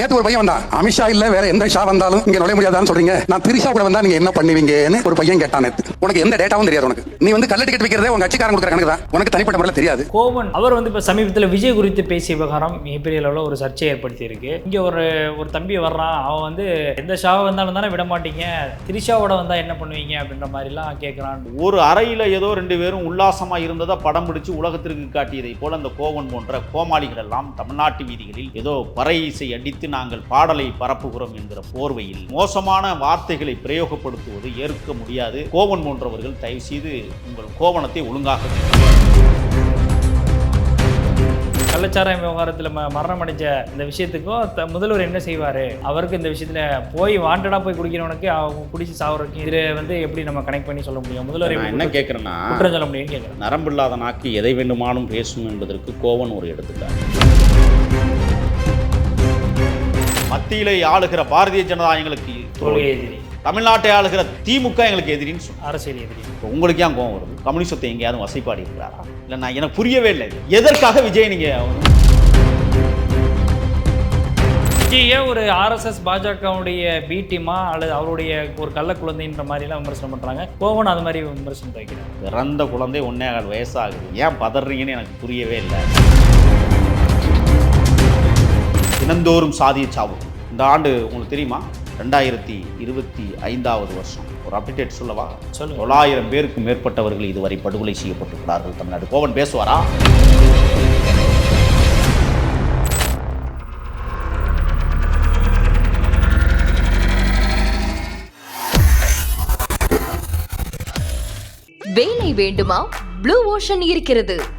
நேத்து ஒரு பையன் வந்தான். அமித்ஷா இல்ல வேற எந்த ஷா வந்தாலும் இங்க நுழைய முடியாதான்னு சொல்றீங்க. நான் திரிஷா கூட வந்தா நீங்க என்ன பண்ணுவீங்கன்னு ஒரு பையன் கேட்டான் நேத்து. உனக்கு எந்த டேட்டாவும் தெரியாது உனக்கு. நீ வந்து கள்ள டிக்கெட் வைக்கிறதே உங்க கட்சிக்காரன் கொடுக்குற கணக்கு தான். உனக்கு தனிப்பட்ட முறையில் தெரியாது. கோவன் அவர் வந்து இப்போ சமீபத்தில் விஜய் குறித்து பேசிய விவகாரம் மிகப்பெரிய அளவில் ஒரு சர்ச்சையை ஏற்படுத்தி இருக்கு இங்கே ஒரு ஒரு தம்பி வர்றான். அவன் வந்து எந்த ஷாவை வந்தாலும் தானே விட மாட்டீங்க. திரிஷாவோட வந்தா என்ன பண்ணுவீங்க அப்படின்ற மாதிரிலாம் கேட்குறான் ஒரு அறையில் ஏதோ ரெண்டு பேரும் உல்லாசமாக இருந்ததை படம் பிடிச்சு உலகத்திற்கு காட்டியதை போல அந்த கோவன் போன்ற கோமாளிகள் எல்லாம் தமிழ்நாட்டு வீதிகளில் ஏதோ பறை இசை அடித்து நாங்கள் பாடலை பரப்புகிறோம் என்கிற போர்வையில் மோசமான வார்த்தைகளை பிரயோகப்படுத்துவது ஏற்க முடியாது. கோவன் போன்றவர்கள் தயவு செய்து உங்கள் கோவணத்தை ஒழுங்காக கள்ளச்சாராயம் விவகாரத்தில் மரணம் அடைஞ்ச இந்த விஷயத்துக்கும் முதல்வர் என்ன செய்வார்? அவருக்கு இந்த விஷயத்தில் போய் வாண்டடாக போய் குடிக்கிறவனுக்கு அவங்க குடிச்சு சாவறதுக்கு இதில் வந்து எப்படி நம்ம கனெக்ட் பண்ணி சொல்ல முடியும்? முதல்வர் என்ன கேட்குறேன்னா குற்றம் சொல்ல முடியும்னு கேட்குறேன் நரம்பில்லாத நாக்கு எதை வேண்டுமானும் பேசும் என்பதற்கு கோவன் ஒரு எடுத்துக்காட்டு. மத்தியிலே ஆளுகிற பாரதிய ஜனதா எங்களுக்கு கொள்கை எதிரி. தமிழ்நாட்டை ஆளுகிற திமுக எங்களுக்கு எதிரின்னு சொன்னாங்க அரசியல் எதிரி. இப்போ உங்களுக்கு ஏன் கோவம் வருது? கம்யூனிஸ்டத்தை எங்கேயாவது வசைப்பாடி இருக்கிறாரா? இல்லை நான் எனக்கு புரியவே இல்லை. எதற்காக விஜய் நீங்கள் விஜயை ஒரு ஆர்எஸ்எஸ் பாஜகவுடைய பி டீமா அல்லது அவருடைய ஒரு கள்ள குழந்தைன்ற மாதிரிலாம் விமர்சனம் பண்ணுறாங்க கோவன் அது மாதிரி விமர்சனம் வைக்கிறாங்க பிறந்த குழந்தை ஒன்னே வயசாகுது. ஏன் பதறீங்கன்னு எனக்கு புரியவே இல்லை. தினந்தோறும் சாதிய சாவு. இந்த ஆண்டு உங்களுக்கு தெரியுமா? ரெண்டாயிரத்தி இருபத்தி ஐந்தாவது வருஷம். ஒரு அப்டேட் சொல்லவா? சொல்லுங்க. தொள்ளாயிரம் பேருக்கு மேற்பட்டவர்கள் இதுவரை படுகொலை செய்யப்பட்டிருக்கிறார்கள். தமிழ்நாடு. கோவன் பேசுவாரா? வேலை வேண்டுமா? ப்ளூ ஓஷன் இருக்கிறது.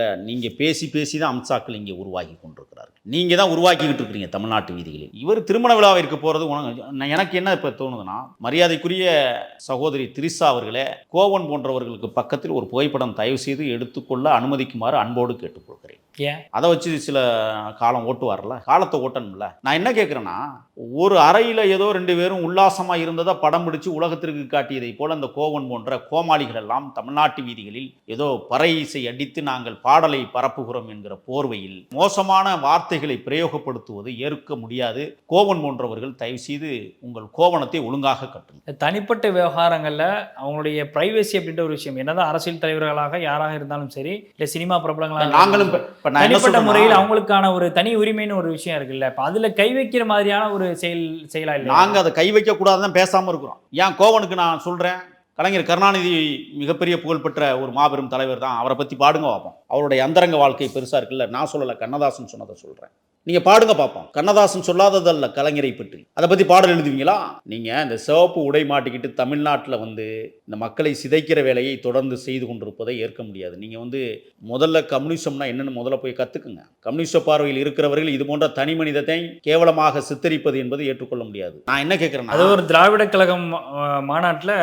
நீங்கள் பேசி பேசி தான் அம்சாக்கள் இங்கே உருவாக்கி கொண்டிருக்கிறார்கள். நீங்கள் தான் உருவாக்கிக்கிட்டு இருக்கிறீங்க தமிழ்நாட்டு வீதிகளில். இவர் திருமண விழாவிற்கு போகிறது உனக்கு நான் எனக்கு என்ன இப்போ தோணுதுன்னா மரியாதைக்குரிய சகோதரி திரிசா அவர்களே கோவன் போன்றவர்களுக்கு பக்கத்தில் ஒரு புகைப்படம் தயவு செய்து எடுத்துக்கொள்ள அனுமதிக்குமாறு அன்போடு கேட்டுக்கொள்கிறேன். ஏன்? அதை வச்சு சில காலம் ஓட்டுவார்ல காலத்தை ஓட்டணும்ல. நான் என்ன கேட்குறேன்னா ஒரு அறையில் ஏதோ ரெண்டு பேரும் உல்லாசமாக இருந்ததை படம் பிடிச்சு உலகத்திற்கு காட்டியதை போல அந்த கோவன் போன்ற கோமாளிகள் எல்லாம் தமிழ்நாட்டு வீதிகளில் ஏதோ பறை இசை அடித்து நாங்கள் பாடலை பரப்புகிறோம் என்கிற போர்வையில் மோசமான வார்த்தைகளை பிரயோகப்படுத்துவது ஏற்க முடியாது. கோவன் போன்றவர்கள் தயவு செய்து உங்கள் கோவணத்தை ஒழுங்காக கட்டுங்கள். தனிப்பட்ட விவகாரங்களில் அவங்களுடைய பிரைவசி அப்படின்ற ஒரு விஷயம். என்னதான் அரசியல் தலைவர்களாக யாராக இருந்தாலும் சரி இல்லை சினிமா பிரபலங்களாக நாங்களும் தனிப்பட்ட முறையில் அவங்களுக்கான ஒரு தனி உரிமைன்னு ஒரு விஷயம் இருக்குல்ல. இப்போ அதுல கை வைக்கிற மாதிரியான ஒரு செயல் செயலா இல்லை நாங்க அதை கை வைக்க கூடாதுன்னு பேசாம இருக்கிறோம். ஏன் கோவனுக்கு நான் சொல்றேன்? கலைஞர் கருணாநிதி மிகப்பெரிய புகழ்பெற்ற ஒரு மாபெரும் தலைவர் தான். அவரை பத்தி பாடுங்க பார்ப்போம். அவருடைய அந்தரங்க வாழ்க்கை பெருசா இருக்குல்ல? நான் சொல்லல கண்ணதாசன் சொன்னதை சொல்றேன். நீங்க பாடுங்க பார்ப்போம் கண்ணதாசன் சொல்லாததல்ல கலைஞரை பற்றி. அதை பத்தி பாடல் எழுதுவீங்களா? நீங்க இந்த சிவப்பு உடை மாட்டிக்கிட்டு தமிழ்நாட்டில் வந்து இந்த மக்களை சிதைக்கிற வேலையை தொடர்ந்து செய்து கொண்டிருப்பதை ஏற்க முடியாது. நீங்க வந்து முதல்ல கம்யூனிசம்னா என்னன்னு முதல்ல போய் கத்துக்குங்க. கம்யூனிஸ்ட பார்வையில் இருக்கிறவர்கள் இது போன்ற தனி மனிதத்தை கேவலமாக சித்தரிப்பது என்பது ஏற்றுக்கொள்ள முடியாது. நான் என்ன அது கேட்கிறேன்னா ஒரு திராவிட கழகம் மாநாட்டுல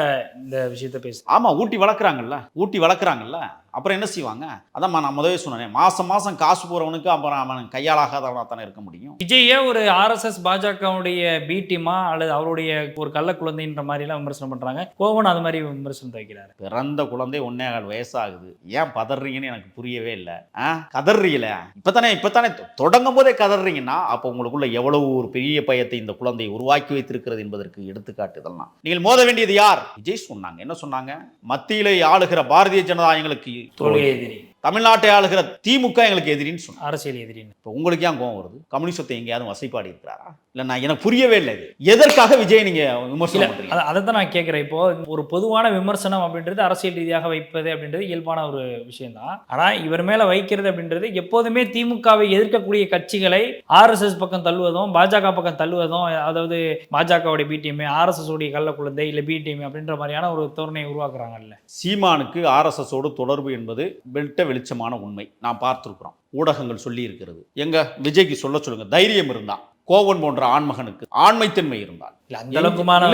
இந்த விஷயத்த பேசு ஆமா ஊட்டி வளர்க்குறாங்கல்ல? ஊட்டி வளர்க்குறாங்கல்ல? அப்புறம் என்ன செய்வாங்க? அதான் நான் முதவே சொன்னேன் மாசம் மாசம் காசு போறவனுக்கு அப்புறம் அவன் கையாளாகாதவனா தானே இருக்க முடியும்? விஜய ஒரு ஆர்எஸ்எஸ் பாஜகவுடைய பி டீமா அல்லது அவருடைய ஒரு கள்ள குழந்தைன்ற மாதிரிலாம் விமர்சனம் பண்றாங்க. கோவன் அது மாதிரி விமர்சனம் வைக்கிறாரு. பிறந்த குழந்தை ஒன்னே கால் வயசாகுது. ஏன் பதறீங்கன்னு எனக்கு புரியவே இல்லை. ஆ? கதறீங்களே? இப்பதானே இப்பதானே தொ- தொடங்கும் போதே கதறீங்கன்னா அப்போ உங்களுக்குள்ள எவ்வளவு ஒரு பெரிய பயத்தை இந்த குழந்தை உருவாக்கி வைத்திருக்கிறது என்பதற்கு எடுத்துக்காட்டு இதெல்லாம். நீங்கள் மோத வேண்டியது யார்? விஜய் சொன்னாங்க. என்ன சொன்னாங்க? மத்தியிலே ஆளுகிற பாரதிய ஜனதா எங்களுக்கு கொள்கை எதிரி. தமிழ்நாட்டை ஆளுகிற திமுக எங்களுக்கு எதிரின்னு சொன்னாங்க. அரசியல் எதிரின்னு. இப்போ உங்களுக்கு ஏன் கோவம் வருது? கம்யூனிஸ்டத்தை எங்கேயாவது வசைப்பாடி இருக்கிறாரா? இல்லை நான் எனக்கு புரியவே இல்லை எதற்காக விஜய் நீங்க இல்ல விமர்சனம் அதை தான் நான் கேட்குறேன் இப்போ ஒரு பொதுவான விமர்சனம் அப்படின்றது அரசியல் ரீதியாக வைப்பது அப்படின்றது இயல்பான ஒரு விஷயம் தான் ஆனா இவர் மேல வைக்கிறது அப்படின்றது எப்போதுமே திமுகவை எதிர்க்கக்கூடிய கட்சிகளை ஆர்எஸ்எஸ் பக்கம் தள்ளுவதும் பாஜக பக்கம் தள்ளுவதும் அதாவது பாஜகவுடைய பிடிஎம் ஆர்எஸ்எஸ் உடைய கள்ள குழந்தை இல்ல பிடிஎம் அப்படின்ற மாதிரியான ஒரு தோரணையை உருவாக்குறாங்கல்ல. சீமானுக்கு ஆர்எஸ்எஸோடு தொடர்பு என்பது வெட்ட வெளிச்சமான உண்மை. நான் பார்த்துருக்குறோம். ஊடகங்கள் சொல்லி இருக்கிறது. எங்க? விஜய்க்கு சொல்ல சொல்லுங்க. தைரியம் இருந்தா. கோவன் போன்ற ஆண்மகனுக்கு ஆண்மைத்தன்மை இருந்தால் அந்த அளவுக்குமான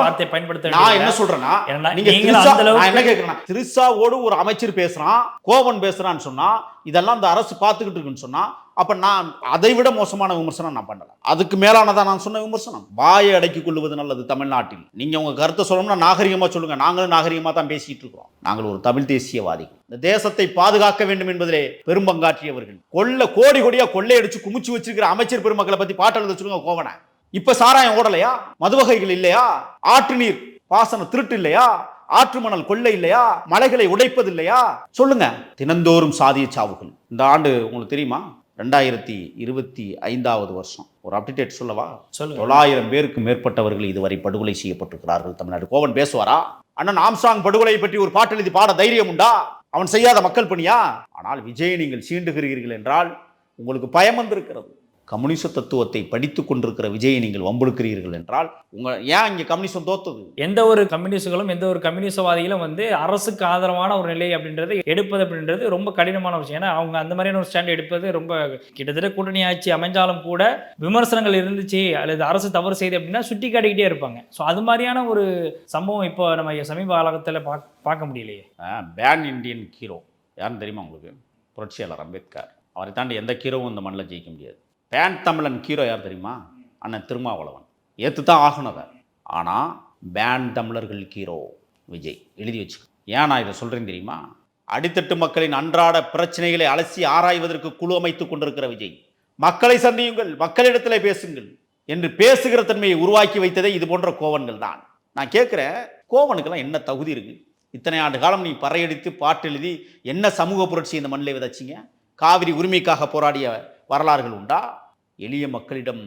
வார்த்தை பயன்படுத்த நான் என்ன. சொல்றேன்னா நீங்க நான் என்ன கேக்குறேன்னா திரிசாவோடு ஒரு அமைச்சர் பேசுறான் கோவன் பேசுறான்னு சொன்னா இதெல்லாம் இந்த அரசு பார்த்துக்கிட்டு இருக்குன்னு சொன்னா அப்ப நான் அதை விட மோசமான விமர்சனம் நான் பண்ணல. அதுக்கு மேலானதா நான் சொன்ன விமர்சனம். வாயை அடக்கிக் கொள்வது நல்லது தமிழ்நாட்டில். நீங்க உங்க கருத்தை சொல்லணும்னா நாகரிகமா சொல்லுங்க. நாங்களும் நாகரிகமா தான் பேசிட்டு இருக்கிறோம். நாங்கள் ஒரு தமிழ் தேசியவாதிகள். இந்த தேசத்தை பாதுகாக்க வேண்டும் என்பதிலே பெரும்பங்காற்றியவர்கள். கொள்ள கோடி கோடியா கொள்ளையடிச்சு குமிச்சு வச்சிருக்கிற அமைச்சர் பெருமக்களை பத்தி பாட்டு எழுத சொல்லுங்க கோவனை. இப்ப சாராயம் ஓடலையா? மதுவகைகள் இல்லையா? ஆற்று நீர் பாசன திருட்டு இல்லையா? ஆற்று மணல் கொள்ளை இல்லையா? மலைகளை உடைப்பது இல்லையா? சொல்லுங்க. தினந்தோறும் சாதிய சாவுகள். இந்த ஆண்டு உங்களுக்கு தெரியுமா? ரெண்டாயிரத்தி இருபத்தி ஐந்தாவது வருஷம். ஒரு அப்டேட் சொல்லவா? சொல்லுங்க. தொள்ளாயிரம் பேருக்கு மேற்பட்டவர்கள் இதுவரை படுகொலை செய்யப்பட்டிருக்கிறார்கள் தமிழ்நாடு. கோவன் பேசுவாரா? அண்ணன் ஆம்ஸ்டாங் படுகொலையை பற்றி ஒரு பாட்டு எழுதி பாட தைரியம் உண்டா? அவன் செய்யாத மக்கள் பணியா? ஆனால் விஜய் நீங்கள் சீண்டுகிறீர்கள் என்றால் உங்களுக்கு பயம் வந்திருக்கிறது. கம்யூனிச தத்துவத்தை படித்துக் கொண்டிருக்கிற விஜயை நீங்கள் வம்பெடுக்கிறீர்கள் என்றால் உங்க ஏன் இங்க கம்யூனிசம் தோத்தது? எந்த ஒரு கம்யூனிஸ்டுகளும் எந்த ஒரு கம்யூனிசவாதிகளும் வந்து அரசுக்கு ஆதரவான ஒரு நிலை அப்படின்றது எடுப்பது அப்படின்றது ரொம்ப கடினமான விஷயம். ஏன்னா அவங்க அந்த மாதிரியான ஒரு ஸ்டாண்ட் எடுப்பது ரொம்ப கிட்டத்தட்ட கூட்டணி ஆட்சி அமைஞ்சாலும் கூட விமர்சனங்கள் இருந்துச்சு அல்லது அரசு தவறு செய்து அப்படின்னா சுட்டி காட்டிக்கிட்டே இருப்பாங்க. ஸோ அது மாதிரியான ஒரு சம்பவம் இப்போ நம்ம சமீப காலகட்டத்தில் பார்க்க பார்க்க முடியலையே. பேன் இந்தியன் ஹீரோ யாருன்னு தெரியுமா உங்களுக்கு? புரட்சியாளர் அம்பேத்கர். அவரை தாண்டி எந்த ஹீரோவும் இந்த மண்ணில் ஜெயிக்க முடியாது. பேன் தமிழன் ஹீரோ யார் தெரியுமா? அண்ணன் திருமாவளவன். ஏற்று தான் ஆகணும் அதை ஆனால் பேன் தமிழர்கள் ஹீரோ விஜய். எழுதி வச்சு ஏன் நான் இதை சொல்கிறேன் தெரியுமா? அடித்தட்டு மக்களின் அன்றாட பிரச்சனைகளை அலசி ஆராய்வதற்கு குழு அமைத்துக் கொண்டிருக்கிற விஜய். மக்களை சந்தியுங்கள் மக்களிடத்தில் பேசுங்கள் என்று பேசுகிற தன்மையை உருவாக்கி வைத்ததே இது போன்ற கோவன்கள் தான். நான் கேட்குறேன் கோவனுக்கெல்லாம் என்ன தகுதி இருக்குது இத்தனை ஆண்டு காலம் நீ பறையடித்து பாட்டு எழுதி என்ன சமூக புரட்சி இந்த மண்ணில் விதைச்சிங்க? காவிரி உரிமைக்காக போராடிய வரலாறுகள் உண்டா? எளிய மக்களிடம்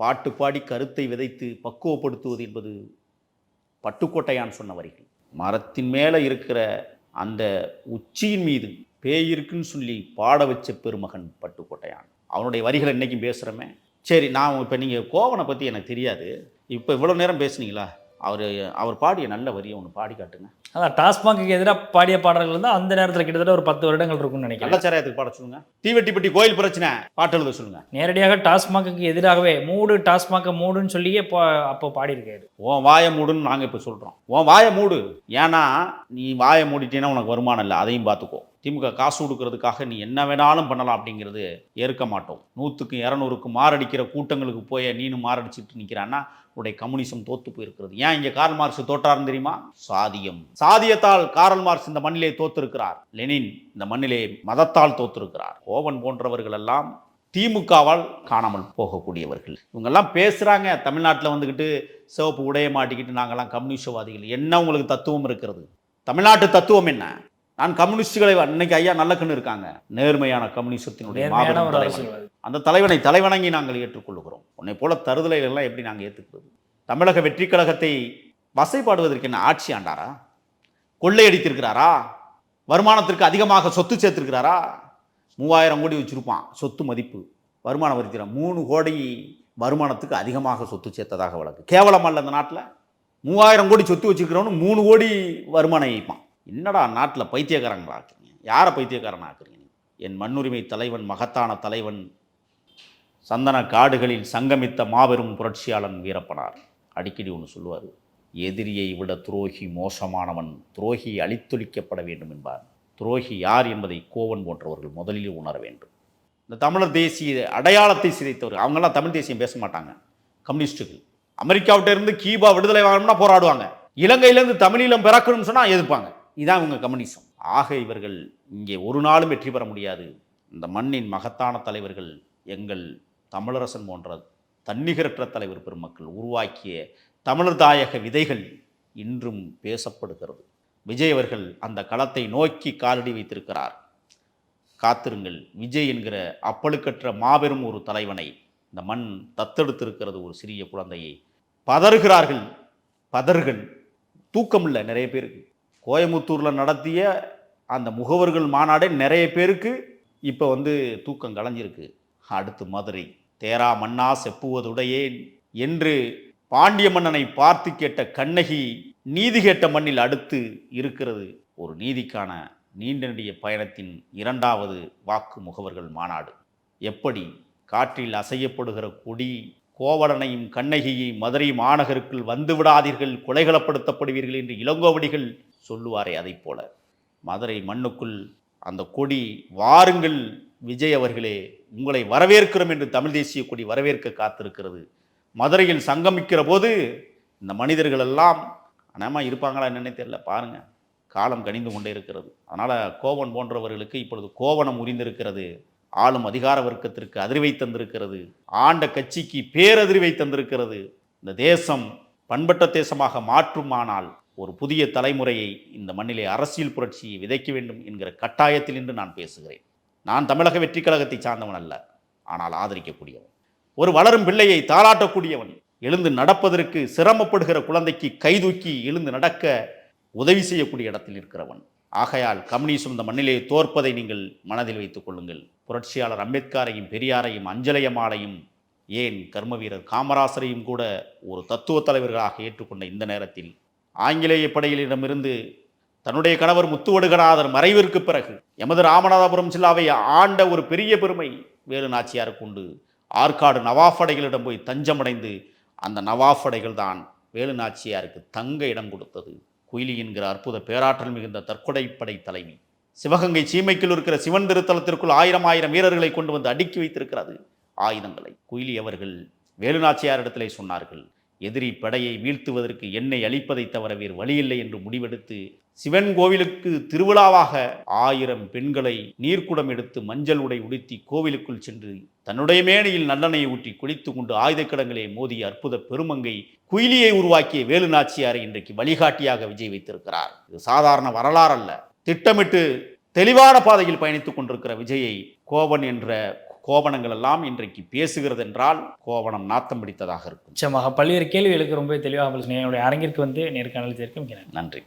பாட்டு பாடி கருத்தை விதைத்து பக்குவப்படுத்துவது என்பது பட்டுக்கோட்டையான் சொன்ன வரிகள். மரத்தின் மேலே இருக்கிற அந்த உச்சியின் மீது பேய் இருக்குன்னு சொல்லி பாட வச்ச பெருமகன் பட்டுக்கோட்டையான். அவனுடைய வரிகளை இன்றைக்கும் பேசுகிறோமே சரி நான் இப்போ நீங்கள் கோவனை பற்றி எனக்கு தெரியாது. இப்போ இவ்வளோ நேரம் பேசுனீங்களா? அவர் அவர் பாடிய நல்ல வரியை ஒன்று பாடி காட்டுங்க. அதான் டாஸ்மாக்கு எதிராக பாடிய பாடல்கள் தான் அந்த நேரத்தில் கிட்டத்தட்ட ஒரு பத்து வருடங்கள் இருக்கும்னு நினைக்கிறேன். கள்ளச்சாராயத்துக்கு பாட சொல்லுங்க. தீவெட்டிப்பட்டி கோயில் பிரச்சனை பாட்டு எழுத சொல்லுங்க. நேரடியாக டாஸ்மாக்கு எதிராகவே மூடு டாஸ்மாக மூடுன்னு சொல்லியே இப்போ அப்போ பாடியிருக்காரு. உன் வாயை மூடுன்னு நாங்கள் இப்போ சொல்கிறோம் உன் வாயை மூடு. ஏன்னா நீ வாயை மூடிட்டீன்னா உனக்கு வருமானம் இல்லை. அதையும் பார்த்துக்கோ திமுக காசு கொடுக்கறதுக்காக நீ என்ன வேணாலும் பண்ணலாம் அப்படிங்கிறது ஏற்க மாட்டோம். நூற்றுக்கு இரநூறுக்கு மாரடிக்கிற கூட்டங்களுக்கு போய் நீனும் மாரடிச்சிட்டு நிற்கிறான்னா உடைய கம்யூனிசம் தோத்து போயிருக்கிறது. ஏன் இங்கே கார்ல் மார்க்ஸ் தோற்றாருன்னு தெரியுமா? சாதியம். சாதியத்தால் கார்ல் மார்க்ஸ் இந்த மண்ணிலே தோத்திருக்கிறார். லெனின் இந்த மண்ணிலே மதத்தால் தோத்திருக்கிறார். கோவன் போன்றவர்கள் எல்லாம் திமுகவால் காணாமல் போகக்கூடியவர்கள். இவங்கெல்லாம் பேசுகிறாங்க தமிழ்நாட்டில் வந்துக்கிட்டு சிவப்பு உடைய மாட்டிக்கிட்டு நாங்கள்லாம் கம்யூனிஸ்டவாதிகள் என்ன உங்களுக்கு தத்துவம் இருக்கிறது? தமிழ்நாட்டு தத்துவம் என்ன? நான் கம்யூனிஸ்டுகளை இன்னைக்கு ஐயா நல்லக்கண்ணு இருக்காங்க. நேர்மையான கம்யூனிசத்தினுடைய அந்த தலைவனை தலைவணங்கி நாங்கள் ஏற்றுக்கொள்கிறோம் உன்னை போல தருதலை எல்லாம் எப்படி நாங்கள் ஏற்றுக்கிறது தமிழக வெற்றி கழகத்தை வசைப்பாடுவதற்கு என்ன ஆட்சி ஆண்டாரா? கொள்ளையடித்திருக்கிறாரா? வருமானத்திற்கு அதிகமாக சொத்து சேர்த்திருக்கிறாரா? மூவாயிரம் கோடி வச்சிருப்பான். சொத்து மதிப்பு. வருமான வரி மூணு கோடி வருமானத்துக்கு அதிகமாக சொத்து சேர்த்ததாக வழக்கு. கேவலம் அல்ல இந்த நாட்டில். மூவாயிரம் கோடி சொத்து வச்சிருக்கிறவனு மூணு கோடி வருமானம் வைப்பான் என்னடா நாட்டில் பைத்தியக்காரங்களா ஆக்குறீங்க? யாரை பைத்தியக்காரன் ஆக்குறீங்க என் மண்ணுரிமை தலைவன் மகத்தான தலைவன் சந்தன காடுகளில் சங்கமித்த மாபெரும் புரட்சியாளன் வீரப்பனார். அடிக்கடி ஒன்று சொல்லுவார் எதிரியை விட துரோகி மோசமானவன் துரோகி அழித்தொழிக்கப்பட வேண்டும் என்பார். துரோகி யார் என்பதை கோவன் போன்றவர்கள் முதலில் உணர வேண்டும். இந்த தமிழர் தேசிய அடையாளத்தை சிதைத்தவர் அவங்கெல்லாம் தமிழ் தேசியம் பேச மாட்டாங்க. கம்யூனிஸ்டுகள். அமெரிக்காவிட்ட இருந்து கீபா விடுதலை வாங்கணும்னா போராடுவாங்க. இலங்கையிலேருந்து தமிழீழம் பிறக்கணும்னு சொன்னால் எதிர்ப்பாங்க. இதான் அவங்க கம்யூனிசம். ஆக இவர்கள் இங்கே ஒரு நாளும் வெற்றி பெற முடியாது. இந்த மண்ணின் மகத்தான தலைவர்கள் எங்கள் தமிழரசன் போன்ற தன்னிகரற்ற தலைவர் பெருமக்கள் உருவாக்கிய தமிழர் தாயக விதைகள் இன்றும் பேசப்படுகிறது. விஜய் அவர்கள் அந்த களத்தை நோக்கி காலடி வைத்திருக்கிறார். காத்திருங்கள். விஜய் என்கிற அப்பழுக்கற்ற மாபெரும் ஒரு தலைவனை இந்த மண் தத்தெடுத்திருக்கிறது ஒரு சிறிய குழந்தையை. பதறுகிறார்கள். பதறுகள். தூக்கமில்லை. நிறைய பேருக்கு. கோயமுத்தூரில் நடத்திய அந்த முகவர்கள் மாநாடே நிறைய பேருக்கு இப்போ வந்து தூக்கம் கலைஞ்சிருக்கு. அடுத்து மதுரை தேரா மன்னா செப்புவதுடையேன் என்று பாண்டிய மன்னனை பார்த்து கேட்ட கண்ணகி நீதி கேட்ட மண்ணில் அடுத்து இருக்கிறது ஒரு நீதிக்கான நீண்ட நெடிய பயணத்தின் இரண்டாவது வாக்கு முகவர்கள் மாநாடு. எப்படி காற்றில் அசையப்படுகிற கொடி கோவலனையும் கண்ணகியையும் மதுரை மாநகருக்குள் வந்து விடாதீர்கள் கொலைகளப்படுத்தப்படுவீர்கள் என்று இளங்கோவடிகள் சொல்லுவாரே அதைப் போல. மதுரை மண்ணுக்குள் அந்த கொடி வாருங்கள் விஜய் அவர்களே உங்களை வரவேற்கிறோம் என்று தமிழ் தேசிய கொடி வரவேற்க காத்திருக்கிறது. மதுரையில் சங்கமிக்கிற போது இந்த மனிதர்கள் எல்லாம் அனமா இருப்பாங்களா என்னன்னே தெரியல. பாருங்க காலம் கனிந்து கொண்டே இருக்கிறது. அதனால் கோவன் போன்றவர்களுக்கு இப்பொழுது கோவணம் உரிந்திருக்கிறது. ஆளும் அதிகார வர்க்கத்திற்கு அதிர்வை தந்திருக்கிறது. ஆண்ட கட்சிக்கு பேரதிர்வை தந்திருக்கிறது. இந்த தேசம் பண்பட்ட தேசமாக மாற்றுமானால் ஒரு புதிய தலைமுறையை இந்த மண்ணிலே அரசியல் புரட்சியை விதைக்க வேண்டும் என்கிற கட்டாயத்தில் இன்று நான் பேசுகிறேன். நான் தமிழக வெற்றி கழகத்தை சார்ந்தவன் அல்ல ஆனால் ஆதரிக்கக்கூடியவன். ஒரு வளரும் பிள்ளையை தாளாட்டக்கூடியவன் எழுந்து நடப்பதற்கு சிரமப்படுகிற குழந்தைக்கு கைதூக்கி எழுந்து நடக்க உதவி செய்யக்கூடிய இடத்தில் இருக்கிறவன். ஆகையால் கம்யூனிசம் இந்த மண்ணிலே தோற்பதை நீங்கள் மனதில் வைத்துக் கொள்ளுங்கள். புரட்சியாளர் அம்பேத்கரையும் பெரியாரையும் அஞ்சலையம்மாளையும் ஏன் கர்ம வீரர் காமராசரையும் கூட ஒரு தத்துவ தலைவர்களாக ஏற்றுக்கொண்ட இந்த நேரத்தில் ஆங்கிலேய படையிலிடமிருந்து தன்னுடைய கணவர் முத்துவடுகநாதர் மறைவிற்கு பிறகு எமது ராமநாதபுரம் ஜில்லாவை ஆண்ட ஒரு பெரிய பெருமை வேலு நாச்சியாருக்கு உண்டு. ஆற்காடு நவாஃபடைகளிடம் போய் தஞ்சமடைந்து அந்த நவாஃபடைகள் தான் வேலு நாச்சியாருக்கு தங்க இடம் கொடுத்தது. குயிலி என்கிற அற்புத பேராற்றல் மிகுந்த தற்கொடைப்படை தலைமை சிவகங்கை சீமைக்குள் இருக்கிற சிவன் திருத்தலத்திற்குள் ஆயிரம் ஆயிரம் வீரர்களை கொண்டு வந்து அடுக்கி வைத்திருக்கிறது. ஆயுதங்களை குயிலி அவர்கள் வேலுநாச்சியாரிடத்திலே சொன்னார்கள். எதிரி படையை வீழ்த்துவதற்கு எண்ணெய் அளிப்பதை தவிர வேறு வழியில்லை என்று முடிவெடுத்து சிவன் கோவிலுக்கு திருவிழாவாக ஆயிரம் பெண்களை நீர்க்குடம் எடுத்து மஞ்சள் உடை உடுத்தி கோவிலுக்குள் சென்று தன்னுடைய மேடையில் நல்லெண்ணெயை ஊற்றி குளித்து கொண்டு ஆயுதக்கிடங்களே மோதி அற்புத பெருமங்கை குயிலியை உருவாக்கிய வேலு நாச்சியாரை இன்றைக்கு வழிகாட்டியாக விஜய் வைத்திருக்கிறார். இது சாதாரண வரலாறு அல்ல திட்டமிட்டு தெளிவான பாதையில் பயணித்துக் கொண்டிருக்கிற விஜயை கோபன் என்ற கோவணங்கள் எல்லாம் இன்றைக்கு பேசுகிறது என்றால் கோவணம் நாத்தம் பிடித்ததாக இருக்கும். நிச்சயமாக. பல்வேறு கேள்விகளுக்கு ரொம்ப தெளிவாக என்னுடைய அரங்கிற்கு வந்து நேர்காணல் சேர்க்கும் நன்றி.